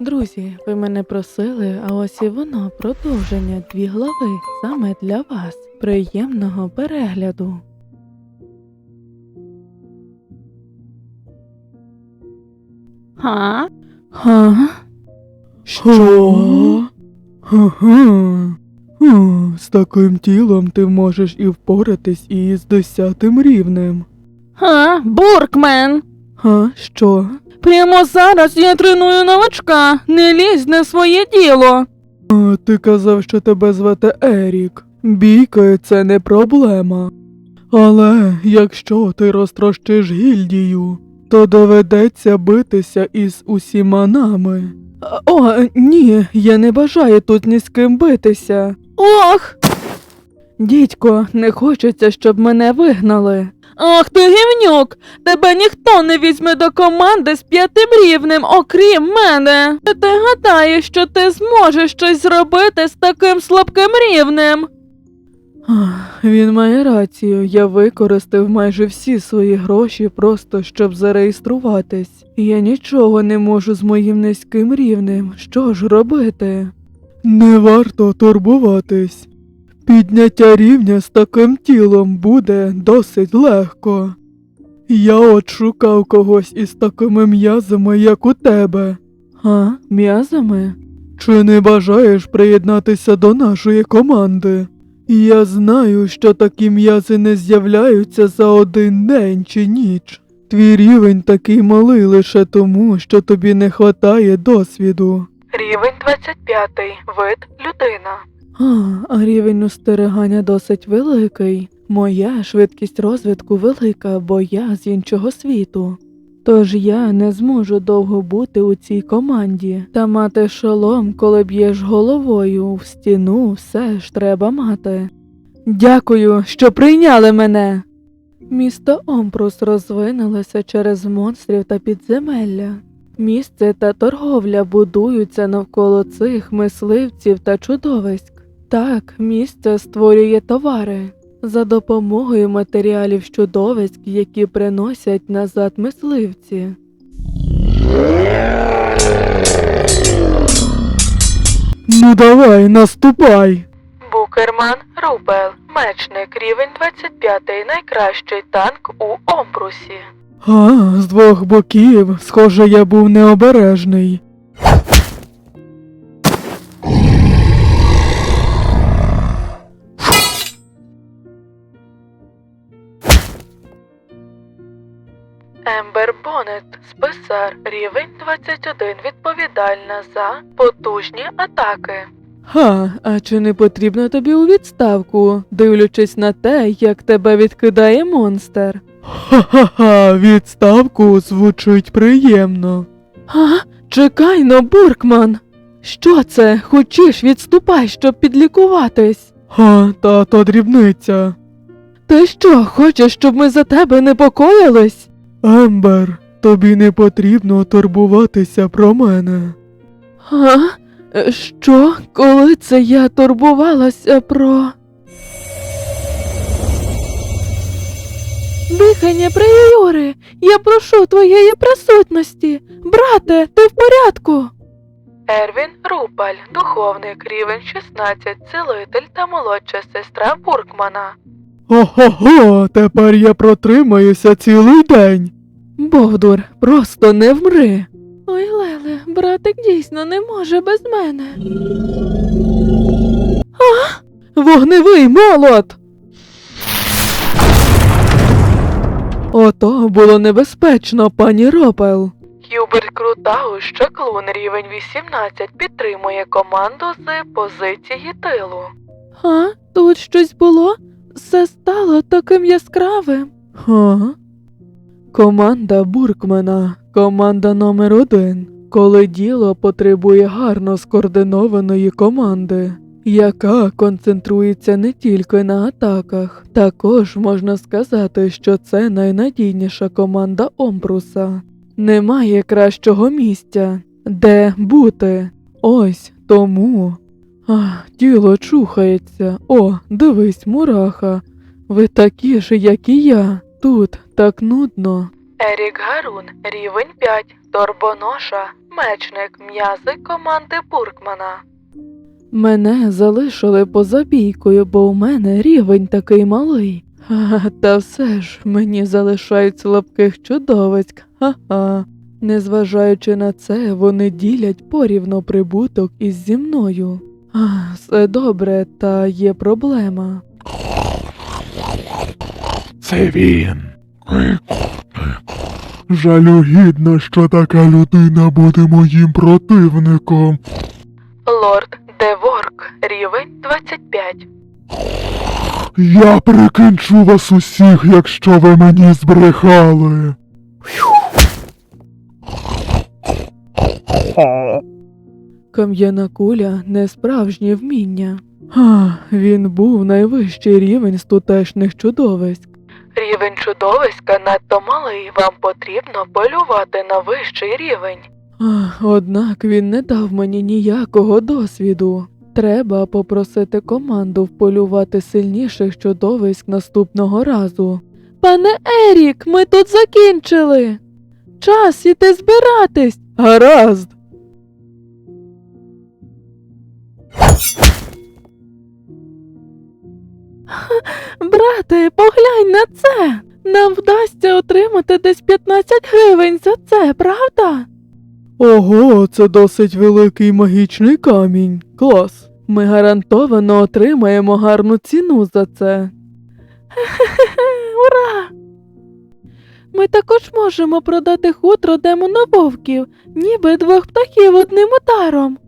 Друзі, ви мене просили, а ось і воно продовження дві глави саме для вас. Приємного перегляду. Га? Га? Що? Хм, З таким тілом ти можеш і впоратись і з десятим рівнем. Га? Буркмен! Га, що? Прямо зараз я треную новачка. Не лізь в своє діло. А, ти казав, що тебе звати Ерік. Бійка це не проблема. Але якщо ти розтрощиш гільдію, то доведеться битися із усіма нами. О, ні, я не бажаю тут ні з ким битися. Ох! Дідько, не хочеться, щоб мене вигнали. Ах ти гівнюк! Тебе ніхто не візьме до команди з п'ятим рівнем, окрім мене. Ти гадаєш, що ти зможеш щось зробити з таким слабким рівнем? Він має рацію. Я використав майже всі свої гроші просто щоб зареєструватись. Я нічого не можу з моїм низьким рівнем. Що ж робити? Не варто турбуватись. Підняття рівня з таким тілом буде досить легко. Я от шукав когось із такими м'язами, як у тебе. А, м'язами? Чи не бажаєш приєднатися до нашої команди? Я знаю, що такі м'язи не з'являються за один день чи ніч. Твій рівень такий малий лише тому, що тобі не хватає досвіду. Рівень 25. Вид людина. А, рівень устерегання досить великий. Моя швидкість розвитку велика, бо я з іншого світу. Тож я не зможу довго бути у цій команді та мати шолом, коли б'єш головою в стіну, все ж треба мати. Дякую, що прийняли мене. Місто Омпрус розвинулося через монстрів та підземелля. Місце та торговля будуються навколо цих мисливців та чудовиськ. Так, місце створює товари за допомогою матеріалів чудовиськ, які приносять назад мисливці. Ну давай, наступай. Букерман Рубел. Мечник. Рівень 25. Найкращий танк у Омбрусі. А, з двох боків, схоже, я був необережний. Списар. Рівень 21. Відповідальна за потужні атаки. Ха, а чи не потрібно тобі у відставку, дивлячись на те, як тебе відкидає монстр? Ха-ха-ха, відставку звучить приємно. А, чекай но, Буркман. Що це? Хочеш, відступай, щоб підлікуватись. Ха, та то дрібниця. Ти що, хочеш, щоб ми за тебе непокоїлись? Ембер, тобі не потрібно турбуватися про мене. А? Що, коли це я турбувалася про. Дихання приюри, я прошу твоєї присутності. Брате, ти в порядку? Ервін Рупаль. Духовник. Рівень 16. Цілитель та молодша сестра Буркмана. Ого-го, тепер я протримаюся цілий день. Бовдур, просто не вмри. Ой, Леле, братик дійсно не може без мене. А? Вогневий молот. Ото було небезпечно, пані Ропел. Хюберт Крутау Щеклун. Рівень 18. Підтримує команду з позиції тилу. А, тут щось було? Все стало таким яскравим. Ха? Команда Буркмена, команда номер один. Коли діло потребує гарно скоординованої команди, яка концентрується не тільки на атаках. Також можна сказати, що це найнадійніша команда Омбруса. Немає кращого місця, де бути. Ось тому. Ах, тіло чухається. О, дивись, мураха. Ви такі ж, як і я. Тут так нудно. Ерік Гарун. Рівень 5. Торбоноша. Мечник м'язи команди Буркмана. Мене залишили поза бійкою, бо у мене рівень такий малий. Ха, та все ж мені залишають слабких чудовиськ. Ха-ха. Незважаючи на це, вони ділять порівно прибуток із зі мною. А, все добре, та є проблема. Це він. Жалюгідно, що така людина буде моїм противником. Лорд Деворк, рівень 25. Я прикінчу вас усіх, якщо ви мені збрехали. Кам'яна куля не справжнє вміння. А, він був найвищий рівень з тутешніх чудовиськ. Рівень чудовиська надто малий, вам потрібно полювати на вищий рівень. Однак він не дав мені ніякого досвіду. Треба попросити команду вполювати сильніших чудовиськ наступного разу. Пане Ерік, ми тут закінчили. Час іти збиратись. Гаразд. Брате, поглянь на це. Нам вдасться отримати десь 15 гривень за це, правда? Ого, це досить великий магічний камінь. Клас. Ми гарантовано отримаємо гарну ціну за це. Ура! Ми також можемо продати хутро демонововків, ніби двох птахів одним ударом.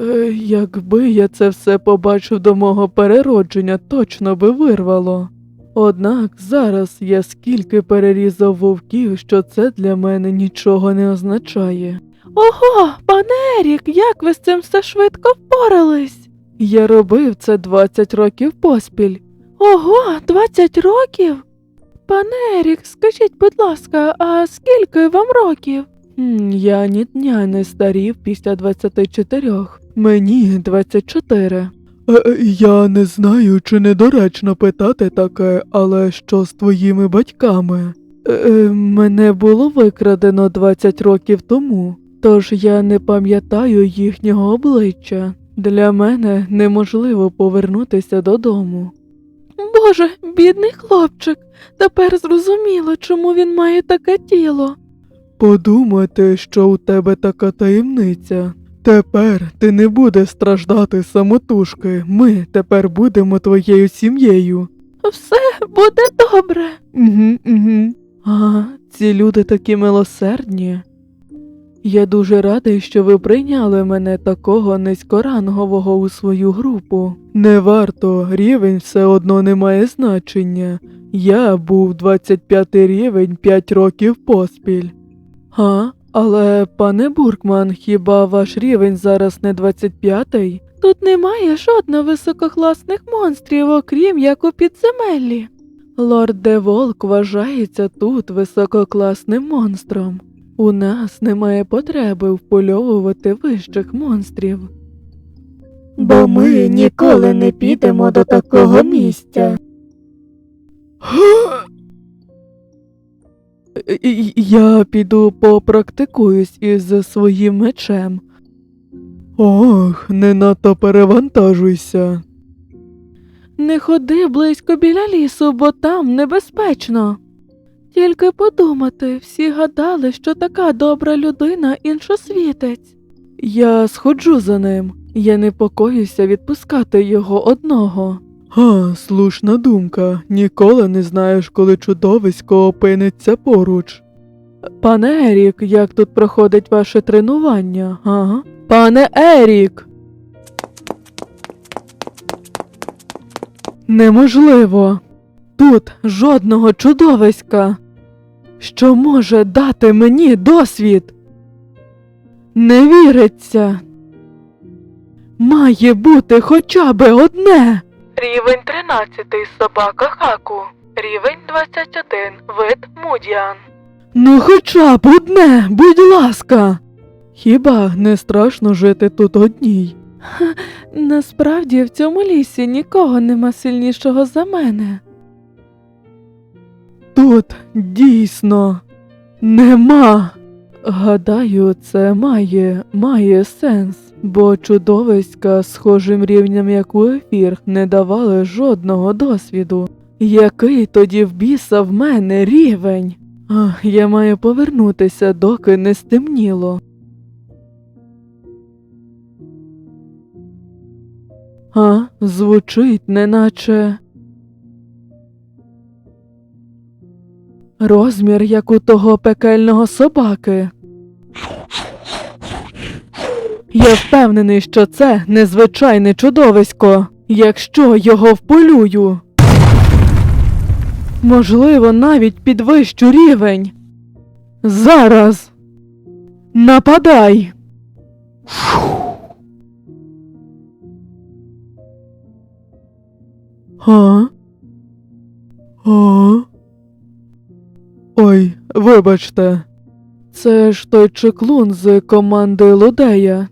Е, якби я це все побачив до мого переродження, точно би вирвало. Однак зараз я скільки перерізав вовків, що це для мене нічого не означає. Ого, пане Ерік, як ви з цим все швидко впорались? Я робив це 20 років поспіль. Ого, 20 років? Пане Ерік, скажіть, будь ласка, а скільки вам років? Я ні дня не старів після 24. Мені 24. Е, е, я не знаю, чи недоречно питати таке, але що з твоїми батьками? Е, е, Мене було викрадено 20 років тому, тож я не пам'ятаю їхнього обличчя. Для мене неможливо повернутися додому. Боже, бідний хлопчик, тепер зрозуміло, чому він має таке тіло. Подумати, що у тебе така таємниця. Тепер ти не будеш страждати самотужки. Ми тепер будемо твоєю сім'єю. Все буде добре. Угу, угу. А, ці люди такі милосердні. Я дуже радий, що ви прийняли мене такого низькорангового у свою групу. Не варто, рівень все одно не має значення. Я був 25 рівень 5 років поспіль. А, але, пане Буркман, хіба ваш рівень зараз не 25-й? Тут немає жодно висококласних монстрів, окрім як у підземеллі. Лорд Деволк вважається тут висококласним монстром. У нас немає потреби впольовувати вищих монстрів. Бо ми ніколи не підемо до такого місця. Я піду попрактикуюсь із своїм мечем. Ох, не надто перевантажуйся. Не ходи близько біля лісу, бо там небезпечно. Тільки подумати, всі гадали, що така добра людина іншосвітець. Я сходжу за ним, я непокоюся відпускати його одного. Га, слушна думка. Ніколи не знаєш, коли чудовисько опиниться поруч. Пане Ерік, як тут проходить ваше тренування? Ага. Пане Ерік. Неможливо. Тут жодного чудовиська, що може дати мені досвід. Не віриться. Має бути хоча би одне. Рівень 13 собака Хаку. Рівень 21 вид Мудіан. Ну, хоча б одне, будь ласка. Хіба не страшно жити тут одній? Насправді в цьому лісі нікого нема сильнішого за мене. Тут дійсно нема. Гадаю, це має, має сенс, бо чудовиська схожим рівнем, як у ефір, не давали жодного досвіду. Який тоді в біса в мене рівень? Ах, я маю повернутися, доки не стемніло. А, звучить, неначе. Розмір, як у того пекельного собаки. Я впевнений, що це незвичайне чудовисько, якщо його вполюю. Можливо, навіть підвищу рівень. Зараз. Нападай. А? А? Ой, вибачте. Це ж той чеклун з команди Лодея.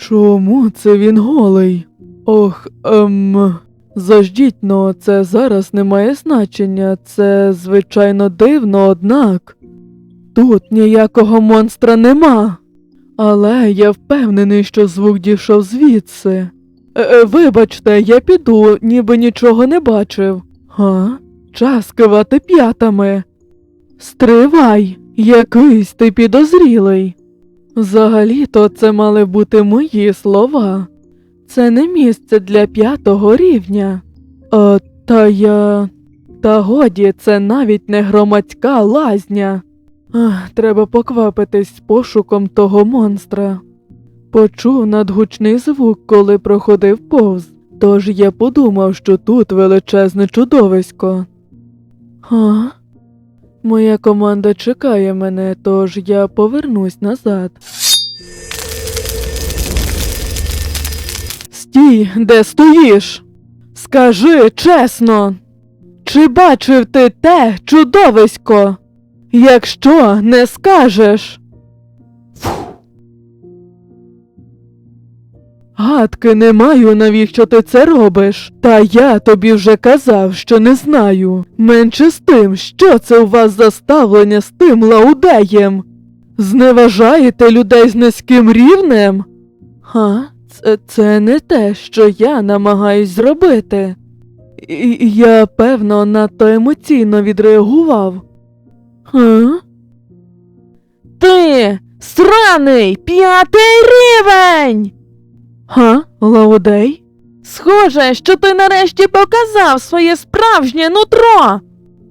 Чому це він голий? Ох, ем. Заждіть, но це зараз не має значення. Це звичайно дивно, однак. Тут ніякого монстра нема. Але я впевнений, що звук дійшов звідси. Е, е, вибачте, я піду, ніби нічого не бачив. Га? Час кивати п'ятами. Стривай, якийсь ти підозрілий. Взагалі-то це мали бути мої слова. Це не місце для п'ятого рівня. Е, та я. Та годі, це навіть не громадська лазня. Ах, треба поквапитись з пошуком того монстра. Почув надгучний звук, коли проходив повз, тож я подумав, що тут величезне чудовисько. А? Моя команда чекає мене, тож я повернусь назад. Стій, де стоїш? Скажи чесно, чи бачив ти те чудовисько? Якщо не скажеш. Гадки не маю, навіщо ти це робиш. Та я тобі вже казав, що не знаю. Менше з тим, що це у вас за ставлення з тим лаудеєм? Зневажаєте людей з низьким рівнем? Га? Це, це не те, що я намагаюсь зробити. І- Я, певно, надто емоційно відреагував. Га? Ти сраний п'ятий рівень. Га, Лаудей? Схоже, що ти нарешті показав своє справжнє нутро.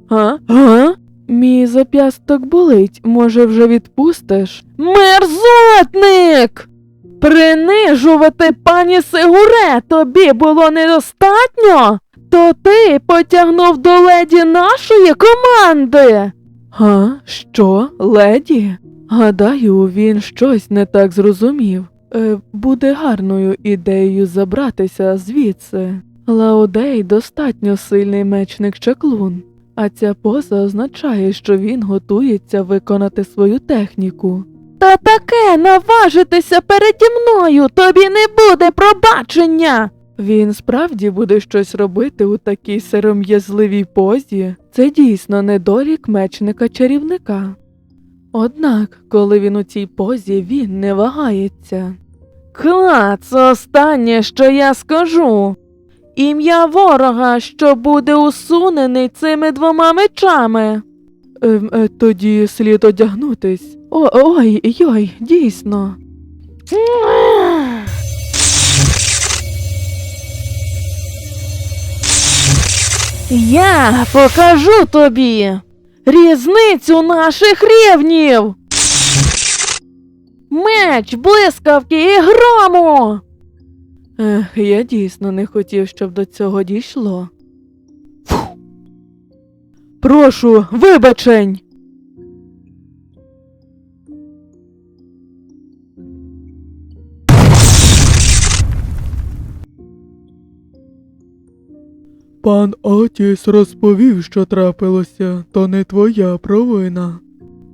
Га? Га? Мій зап'ясток болить, може, вже відпустиш? Мерзотник! Принижувати пані Сигуре тобі було недостатньо? То ти потягнув до леді нашої команди. Га, що, леді? Гадаю, він щось не так зрозумів. Е, буде гарною ідеєю забратися звідси. Лаудей достатньо сильний мечник чаклун, а ця поза означає, що він готується виконати свою техніку. Та таке наважитися переді мною тобі не буде пробачення. Він справді буде щось робити у такій сором'язливій позі. Це дійсно недолік мечника чарівника. Однак, коли він у цій позі, він не вагається. Клац, останнє, що я скажу. Ім'я ворога, що буде усунений цими двома мечами. Ем, е, тоді слід одягнутись. О, ой, йой, дійсно. Я покажу тобі різницю наших рівнів. Меч, блискавки і грому. Ех, я дійсно не хотів, щоб до цього дійшло. Прошу, вибачень. Пан Отіс розповів, що трапилося, то не твоя провина.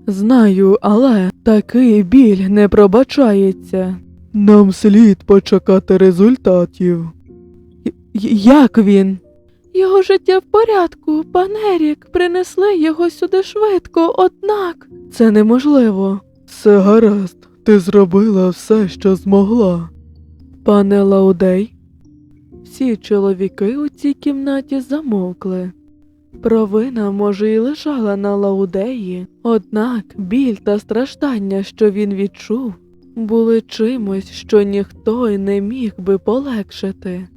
Знаю, але такий біль не пробачається. Нам слід почекати результатів. Як він? Його життя в порядку, пан Ерік, принесли його сюди швидко, однак. Це неможливо. Все гаразд, ти зробила все, що змогла. Пане Лаудей. Всі чоловіки у цій кімнаті замовкли. Провина, може, і лежала на Лаудеї, однак біль та страждання, що він відчув, були чимось, що ніхто й не міг би полегшити.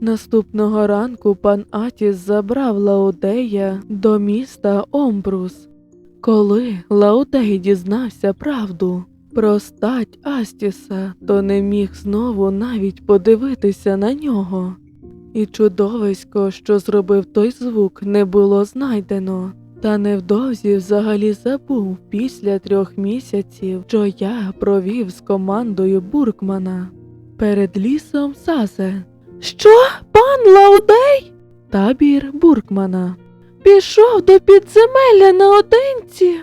Наступного ранку пан Атіс забрав Лаудея до міста Омбрус. Коли Лаудей дізнався правду про стать Астіса, то не міг знову навіть подивитися на нього. І чудовисько, що зробив той звук, не було знайдено. Та невдовзі взагалі забув після трьох місяців, що я провів з командою Буркмана перед лісом Сазе. Що, пан Лаудей? Табір Буркмана. Пішов до підземелля наодинці.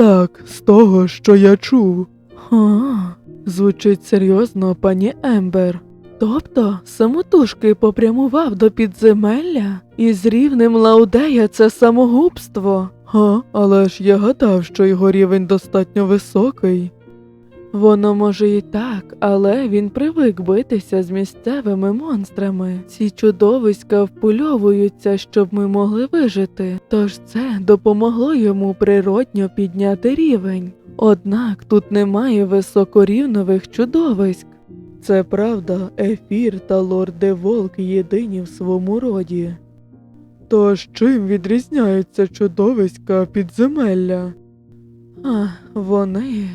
Так, з того, що я чув. Ха, звучить серйозно, пані Ембер. Тобто самотужки попрямував до підземелля, і з рівнем Лаудея це самогубство. Га, але ж я гадав, що його рівень достатньо високий. Воно може і так, але він привик битися з місцевими монстрами. Ці чудовиська впульовуються, щоб ми могли вижити, тож це допомогло йому природньо підняти рівень. Однак тут немає високорівнових чудовиськ. Це правда, ефір та лорд Деволк єдині в своєму роді. Тож чим відрізняються чудовиська підземелля? А, вони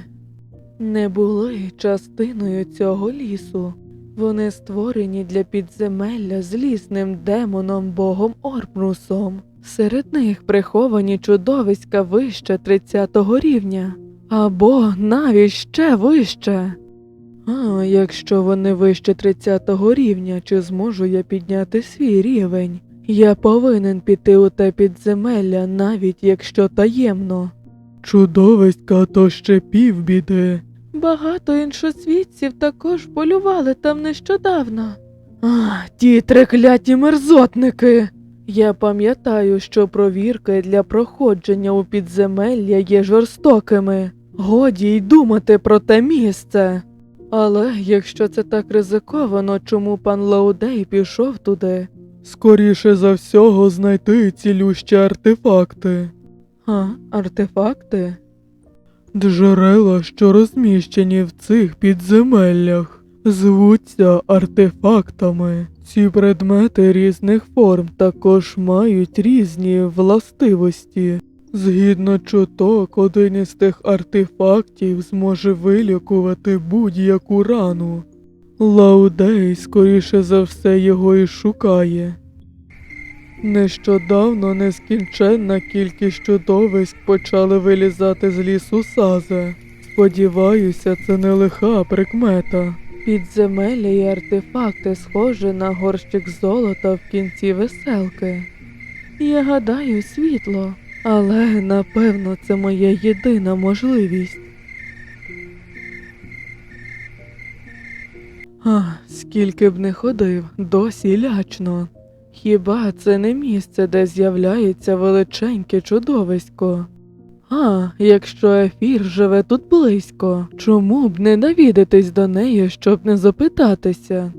не були частиною цього лісу. Вони створені для підземелля злісним демоном богом Орпрусом. Серед них приховані чудовиська вище 30-го рівня, або навіть ще вище. А якщо вони вище 30-го рівня, чи зможу я підняти свій рівень? Я повинен піти у те підземелля, навіть якщо таємно. Чудовиська то ще півбіди. Багато іншосвітців також полювали там нещодавно. А, ті трекляті мерзотники. Я пам'ятаю, що провірки для проходження у підземелля є жорстокими. Годі й думати про те місце. Але якщо це так ризиковано, чому пан Лаудей пішов туди? Скоріше за всього знайти цілющі артефакти. А, артефакти? Джерела, що розміщені в цих підземеллях, звуться артефактами. Ці предмети різних форм також мають різні властивості. Згідно чуток, один із тих артефактів зможе вилікувати будь-яку рану. Лаудей, скоріше за все, його і шукає. Нещодавно нескінченна кількість чудовиськ почали вилізати з лісу Сазе. Сподіваюся, це не лиха прикмета. Підземелля і артефакти схожі на горщик золота в кінці веселки. Я гадаю, світло, але напевно це моя єдина можливість. А, скільки б не ходив, досі лячно. Хіба це не місце, де з'являється величеньке чудовисько? А, якщо ефір живе тут близько, чому б не навідатись до неї, щоб не запитатися?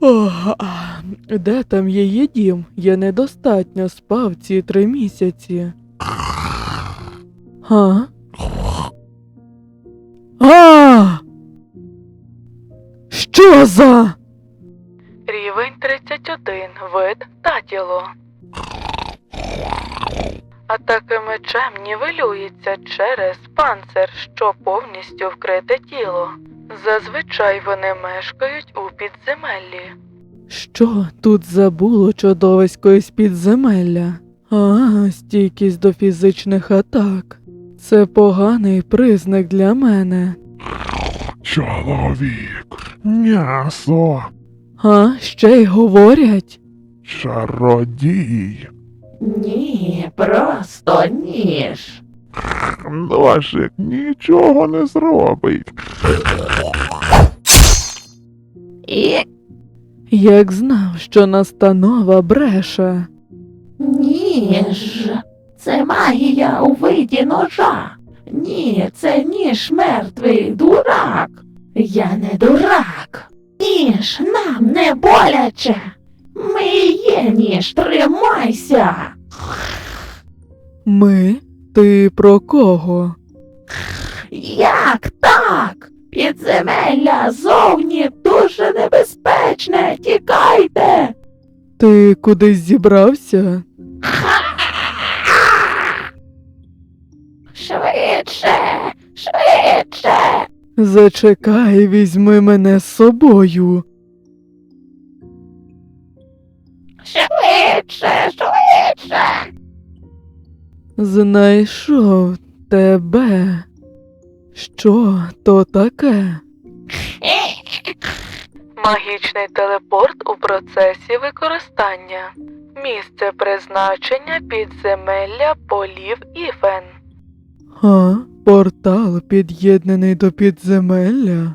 Ох, де там її дім? Я недостатньо спав ці три місяці. А? А! Що за? Рівень 31, вид татіло. Атака мечем нівелюється через панцир, що повністю вкрите тіло. Зазвичай вони мешкають у підземеллі. Що тут забуло чудовисько із підземелля? А, стійкість до фізичних атак. Це поганий признак для мене. Чоловік, м'ясо, А, ще й говорять. чародій, Ні, просто ніж. ножик нічого не зробить. І Як знав, що настанова бреше. ніж. Це магія у виді ножа. Ні, це ніж мертвий дурак. Я не дурак. Ніж нам не боляче. Ми є ніж, тримайся. Ми? Ти про кого? Як так? Підземелля зовні дуже небезпечне. Тікайте. Ти кудись зібрався? Швидше, швидше. Зачекай, візьми мене з собою. Швидше, швидше. Знайшов тебе. Що то таке? Магічний телепорт у процесі використання. Місце призначення підземелля полів Іфен. А, портал під'єднаний до підземелля.